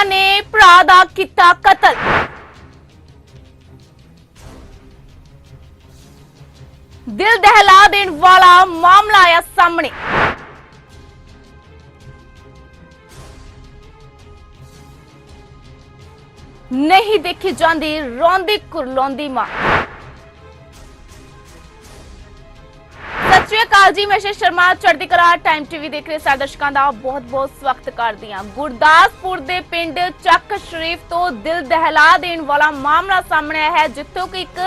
ਮਾਂ ਨੇ ਭਰਾ ਦਾ ਕੀਤਾ ਕਤਲ। ਦਿਲ ਦਹਿਲਾ ਦੇਣ ਵਾਲਾ ਮਾਮਲਾ ਆਇਆ ਸਾਹਮਣੇ। ਨਹੀਂ ਦੇਖੀ ਜਾਂਦੀ ਰੋਂਦੀ ਕੁਰਲਾਉਂਦੀ ਮਾਂ। ਸ਼੍ਰੀ ਅਕਾਲ ਜੀ, ਮੈਂ ਸ਼ਰਮਾ, ਚੜ੍ਹਦੀ ਕਲਾ ਟਾਈਮ ਟੀਵੀ ਦੇਖ ਰਹੇ ਸਾਰੇ ਦਰਸ਼ਕਾਂ ਦਾ ਬਹੁਤ-ਬਹੁਤ ਸਵਾਗਤ ਕਰਦੀ ਹਾਂ। ਗੁਰਦਾਸਪੁਰ ਦੇ ਪਿੰਡ ਚੱਕ ਸ਼ਰੀਫ ਤੋਂ ਦਿਲ ਦਹਿਲਾ ਦੇਣ ਵਾਲਾ ਮਾਮਲਾ ਸਾਹਮਣੇ ਆਇਆ ਹੈ, ਜਿੱਥੋਂ ਕਿ ਇੱਕ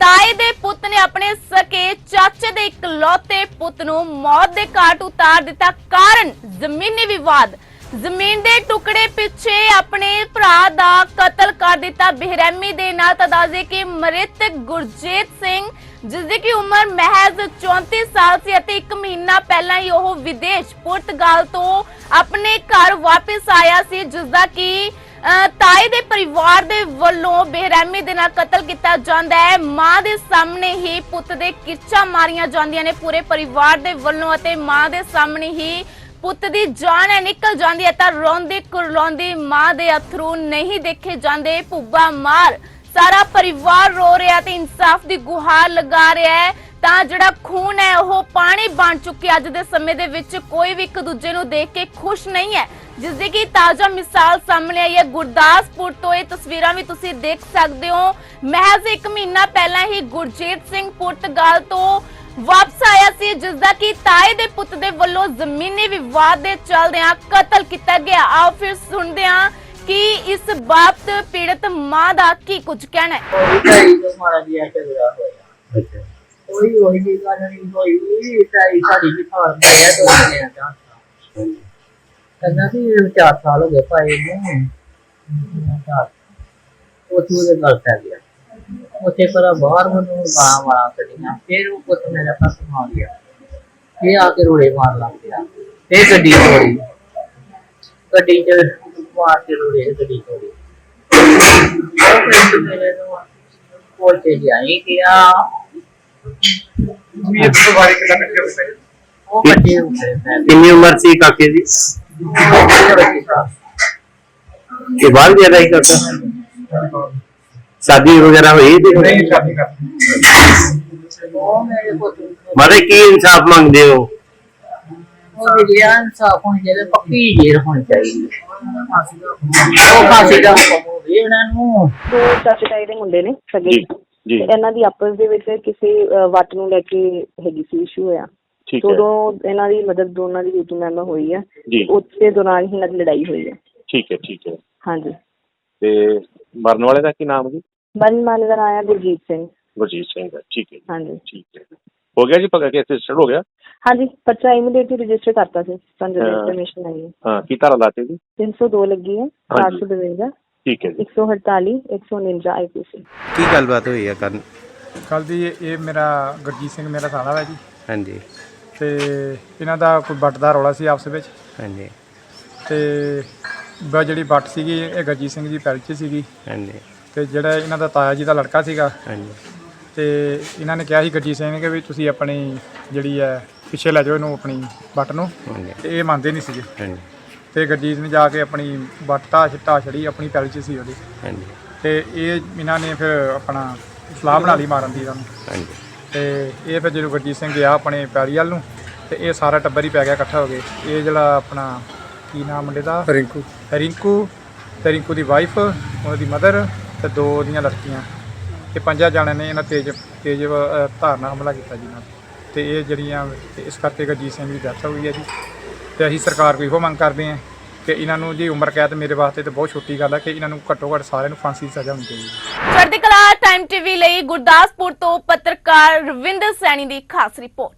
ਤਾਏ ਦੇ ਪੁੱਤ ਨੇ ਆਪਣੇ ਸਕੇ ਚਾਚੇ ਦੇ ਇਕਲੌਤੇ ਪੁੱਤ ਨੂੰ ਮੌਤ ਦੇ ਘਾਟ ਉਤਾਰ ਦਿੱਤਾ। ਕਾਰਨ ਜ਼ਮੀਨੀ ਵਿਵਾਦ। ਜ਼ਮੀਨ ਦੇ ਟੁਕੜੇ ਪਿੱਛੇ ਆਪਣੇ ਭਰਾ ਦਾ ਕਤਲ ਕਰ ਦਿੱਤਾ। ਬੇਰਹਿਮੀ ਦੇ ਨਾਲ ਤਦਾਜ਼ੇ ਕਿ ਮ੍ਰਿਤਕ ਗੁਰਜੀਤ ਸਿੰਘ ਜਿਸ ਦੀ ਕੀ ਉਮਰ ਮਹਿਜ਼ 34 ਸਾਲ ਸੀ ਅਤੇ 1 ਮਹੀਨਾ ਪਹਿਲਾਂ ਹੀ ਉਹ ਵਿਦੇਸ਼ ਪੁਰਤਗਾਲ ਤੋਂ ਆਪਣੇ ਘਰ ਵਾਪਸ ਆਇਆ ਸੀ ਜਿਸ ਦਾ ਕਿ ਅਹ, ਤਾਏ ਦੇ ਪਰਿਵਾਰ ਦੇ ਵੱਲੋਂ ਬੇਰਹਿਮੀ ਦੇ ਨਾਲ ਕਤਲ ਕੀਤਾ ਜਾਂਦਾ ਹੈ। ਮਾਂ ਦੇ ਸਾਹਮਣੇ ਹੀ ਪੁੱਤ ਦੇ ਕਿਰਚਾਂ ਮਾਰੀਆਂ ਜਾਂਦੀਆਂ ਨੇ ਪੂਰੇ ਪਰਿਵਾਰ ਦੇ ਵੱਲੋਂ ਅਤੇ ਮਾਂ ਦੇ ਸਾਹਮਣੇ ਹੀ ਪੁੱਤ ਦੀ ਜਾਨ ਹੈ, ਨਿਕਲ ਜਾਂਦੀ ਹੈ ਤਾਂ ਰੋਂਦੀ ਕੁਰਲਾਉਂਦੀ ਮਾਂ ਦੇ ਅਥਰੂ ਨਹੀਂ ਦੇਖੇ ਜਾਂਦੇ, ਭੁੱਬਾ ਮਾਰ। ਸਾਰਾ ਪਰਿਵਾਰ ਰੋ ਰਿਹਾ ਤੇ ਇਨਸਾਫ ਦੀ ਗੁਹਾਰ ਲਗਾ ਰਿਹਾ ਹੈ। ਤਾਂ ਜਿਹੜਾ ਖੂਨ ਹੈ, ਉਹ ਪਾਣੀ ਬਣ ਚੁੱਕਿਆ ਅੱਜ ਦੇ ਸਮੇਂ ਦੇ ਵਿੱਚ। ਕੋਈ ਵੀ ਇੱਕ ਦੂਜੇ ਨੂੰ ਦੇਖ ਕੇ ਖੁਸ਼ ਨਹੀਂ ਹੈ। ਜਿਸ ਦੀ ਕਿ ਤਾਜ਼ਾ ਮਿਸਾਲ ਸਾਹਮਣੇ ਆਈ ਹੈ। ਗੁਰਦਾਸਪੁਰ ਤੋਂ ਇਹ ਤਸਵੀਰਾਂ ਵੀ ਤੁਸੀਂ ਦੇਖ ਸਕਦੇ ਹੋ। ਮਹਿਜ਼ ਇੱਕ ਮਹੀਨਾ ਪਹਿਲਾਂ ਹੀ ਗੁਰਜੀਤ ਸਿੰਘ ਪੁਰਤਗਾਲ ਤੋਂ ਵਾਪਸ ਆਇਆ ਸੀ ਜਿਸ ਦਾ ਕਿ ਤਾਏ ਦੇ ਪੁੱਤ ਦੇ ਵੱਲੋਂ ਜ਼ਮੀਨੀ ਵਿਵਾਦ ਦੇ ਚੱਲਦਿਆਂ ਕਤਲ ਕੀਤਾ ਗਿਆ। ਆਓ ਫਿਰ ਸੁਣਦੇ ਹਾਂ ਕਿ ਇਸ ਬਾਬਤ ਪੀੜਤ ਮਾਂ ਦਾ ਕੀ ਕੁਝ ਕਹਿਣਾ ਹੈ। ਉਹੀ ਢਾਈ ਤੋਂ ਗੱਲ ਨਹੀਂ ਹੋਈ ਢਾਈ ਸਾਡੀ ਦੀ ਫਾਰ ਮਾਰਿਆ ਦੋ ਜਣਿਆਂ ਦਾ ਕਹਿੰਦਾ ਸੀ ਚਾਰ ਸਾਲ ਹੋ ਗਏ ਭਾਈ ਨੂੰ। ਚਾਰ। ਉਹ ਤੂੰ ਦੇ ਗੱਲ ਪੈ ਗਿਆ। ਉੱਥੇ ਪਰ ਬਾਹਰ ਮੈਨੂੰ ਗਾਂ ਵਾਲਾ ਕੱਢੀਆਂ ਫਿਰ ਉਹ ਪੁੱਤ ਮੇਰਾ ਪਾਸ ਆ ਗਿਆ ਇਹ ਆ ਕੇ ਰੋੜੇ ਮਾਰ ਲੱਗ ਗਿਆ ਫਿਰ ਗੱਡੀ ਤੋੜੀ। ਗੱਡੀ ਚ ਮਾਰ ਕੇ ਰੋੜੇ ਗੱਡੀ ਤੋੜੀ। ਉਹ ਫਿਰ ਮੇਰੇ ਨੂੰ ਕੋਲ ਤੇ ਜਾਈ ਗਿਆ ਵੀ ਇਸ ਤੋਂ ਬਾਰੇ ਕਿੰਨਾ ਕੱਟੇ ਹੋਏ ਉਹ ਬੱਚੇ ਉੱਤੇ ਪੈ ਗਏ ਕਿੰਨੀ ਉਮਰ ਸੀ ਕਾਕੇ ਦੀ? ਇਹ ਬਾਹਰ ਗਿਆ ਰਹੀ ਕਾਕਾ ਸ਼ਾਦੀ ਵਗੈਰਾ ਹੋਈ ਤੇ ਨਹੀਂ ਸ਼ਾਦੀ ਉਹ ਮੇਰੇ ਕੀ ਇਨਸਾਫ ਮੰਗਦੇ ਹੋ? ਉਹ ਵਿਗਿਆ ਇਨਸਾਫ ਹੋਣੀ ਚਾਹੀਦਾ ਪੱਕੀ ਜੇਲ੍ਹ ਹੋਣੀ ਚਾਹੀਦੀ ਉਹ ਫਾਂਸੀ ਦਾ ਹੁਕਮ ਹੋਵੇ ਇਹਨਾਂ ਨੂੰ ਦੋ ਚਾਚੇ ਤਾਏ ਦੇ ਮੁੰਡੇ ਨੇ ਸਗੇ। ਜੀ ਜੀ। ਤੇ ਇਹਨਾਂ ਦੀ ਆਪਸ ਦੇ ਵਿੱਚ ਕਿਸੇ ਵੱਟ ਨੂੰ ਲੈ ਕੇ ਹੈਗੀ ਸੀ ਇਸ਼ੂ ਹੋਇਆ। ਠੀਕ ਤੇ ਹੈ। ਉਦੋਂ ਇਹਨਾਂ ਦੀ ਮਦਦ ਦੋਨਾਂ ਦੀ ਯੂਟਿਊਬ ਮੈਂਬਰ ਹੋਈ ਹੈ। ਜੀ। ਉਸੇ ਦੌਰਾਨ ਹੀ ਇਹਨਾਂ ਦੀ ਲੜਾਈ ਹੋਈ ਹੈ। ਠੀਕ ਹੈ ਠੀਕ ਹੈ। ਹਾਂਜੀ। ਤੇ ਮਰਨ ਵਾਲੇ ਦਾ ਕੀ ਨਾਮ ਜੀ? ਮਰਨ ਵਾਲੇ ਦਾ ਹੈ ਗੁਰਜੀਤ ਸਿੰਘ। ਵਰਜੀਤ ਸਿੰਘ ਦਾ ਠੀਕ ਹੈ ਜੀ, ਹਾਂਜੀ। ਠੀਕ ਹੈ। ਹੋ ਗਿਆ ਜੀ ਪੱਕਾ ਕੇਸ ਰਜਿਸਟਰਡ ਹੋ ਗਿਆ? ਹਾਂਜੀ ਪਰਚਾ ਇਮੀਡੀਏਟਲੀ ਰਜਿਸਟਰ ਕਰਤਾ ਸੀ ਸਾਨੂੰ ਹਾਂ। ਇਨਫੋਰਮੇਸ਼ਨ ਆਈ ਹੈ। ਹਾਂ ਕੀ ਧਾਰਾ ਲਾਤੇ ਜੀ 302 ਲੱਗੀ ਹੈ ਹਾਂਜੀ। 452 ਠੀਕ ਹੈ ਜੀ। 148 149 ਆਈਪੀਸੀ। ਕੀ ਗੱਲਬਾਤ ਹੋਈ ਆ ਕਰਨ? ਕੱਲ ਦੀ ਇਹ ਇਹ ਮੇਰਾ ਗੁਰਜੀਤ ਸਿੰਘ ਮੇਰਾ ਸਾਲਾ ਹੈ ਜੀ। ਹਾਂਜੀ। ਤੇ ਇਹਨਾਂ ਦਾ ਕੋਈ ਵੱਟ ਦਾ ਰੌਲਾ ਸੀ ਆਪਸ ਵਿੱਚ। ਹਾਂਜੀ। ਤੇ ਬ ਜਿਹੜੀ ਵੱਟ ਸੀਗੀ ਇਹ ਗੁਰਜੀਤ ਸਿੰਘ ਜੀ ਪੈਲ 'ਚ ਸੀਗੀ। ਹਾਂਜੀ। ਤੇ ਜਿਹੜਾ ਇਹਨਾਂ ਦਾ ਤਾਇਆ ਜੀ ਦਾ ਲੜਕਾ ਸੀਗਾ ਹਾਂਜੀ। ਤੇ ਇਹਨਾਂ ਨੇ ਕਿਹਾ ਸੀ ਗੁਰਜੀਤ ਸਿੰਘ ਨੇ ਕਿ ਵੀ ਤੁਸੀਂ ਆਪਣੀ ਜਿਹੜੀ ਹੈ ਪਿੱਛੇ ਲੈ ਜਾਓ ਇਹਨੂੰ ਆਪਣੀ ਵੱਟ ਨੂੰ। ਹਾਂਜੀ। ਤੇ ਇਹ ਮੰਨਦੇ ਨਹੀਂ ਸੀਗੇ। ਹਾਂਜੀ। ਤੇ ਗੁਰਜੀਤ ਨੇ ਜਾ ਕੇ ਆਪਣੀ ਵੱਟ ਢਾਹ ਛਿੱਟਾ ਛੜੀ ਆਪਣੀ ਪੈਲ 'ਚ ਸੀ ਉਹਦੀ। ਹਾਂਜੀ। ਤੇ ਇਹ ਇਹਨਾਂ ਨੇ ਫਿਰ ਆਪਣਾ ਸਲਾਹ ਬਣਾ ਲਈ ਮਾਰਨ ਦੀ ਇਹਨਾਂ ਨੂੰ। ਹਾਂਜੀ। ਤੇ ਇਹ ਫਿਰ ਜਦੋਂ ਗੁਰਜੀਤ ਸਿੰਘ ਗਿਆ ਆਪਣੇ ਪੈਰੀ ਵੱਲ ਨੂੰ ਤੇ ਇਹ ਸਾਰਾ ਟੱਬਰ ਹੀ ਪੈ ਗਿਆ ਇਕੱਠਾ ਹੋ ਕੇ। ਇਹ ਜਿਹੜਾ ਆਪਣਾ ਕੀ ਨਾਮ ਮੁੰਡੇ ਦਾ? ਰਿੰਕੂ ਰਿੰਕੂ ਤੇ ਰਿੰਕੂ ਦੀ ਵਾਈਫ ਉਹਨਾਂ ਦੀ ਮਦਰ ਤੇ ਦੋ ਦੀਆਂ ਲੜਕੀਆਂ ਇਹ ਪੰਜਾਂ ਜਣਿਆਂ ਨੇ ਇਹਨਾਂ ਤੇਜ ਤੇਜ ਅ, ਧਾਰ ਨਾਲ ਹਮਲਾ ਕੀਤਾ ਜੀ ਨਾਲ। ਤੇ ਇਹ ਜਿਹੜੀਆਂ ਤੇ ਇਸ ਕਰਕੇ ਗੁਰਜੀਤ ਸਿੰਘ ਦੀ ਡੈਥ ਹੋਈ ਹੈ ਜੀ। ਤੇ ਅਸੀਂ ਸਰਕਾਰ ਕੋਲ ਇਹੋ ਮੰਗ ਕਰਦੇ ਹਾਂ ਕਿ ਇਹਨਾਂ ਨੂੰ ਜੀ ਉਮਰ ਕੈਦ ਮੇਰੇ ਵਾਸਤੇ ਤੇ ਬਹੁਤ ਛੋਟੀ ਗੱਲ ਹੈ ਕਿ ਇਹਨਾਂ ਨੂੰ ਘੱਟੋ ਘੱਟ ਸਾਰਿਆਂ ਨੂੰ ਫਾਂਸੀ ਦੀ ਸਜ਼ਾ ਹੋਣੀ ਚਾਹੀਦੀ ਹੈ। ਚੜ੍ਹਦੀ ਕਲਾ ਟਾਈਮ ਟੀਵੀ ਲਈ ਗੁਰਦਾਸਪੁਰ ਤੋਂ ਪੱਤਰਕਾਰ ਰਵਿੰਦਰ ਸੈਣੀ ਦੀ ਖਾਸ ਰਿਪੋਰਟ।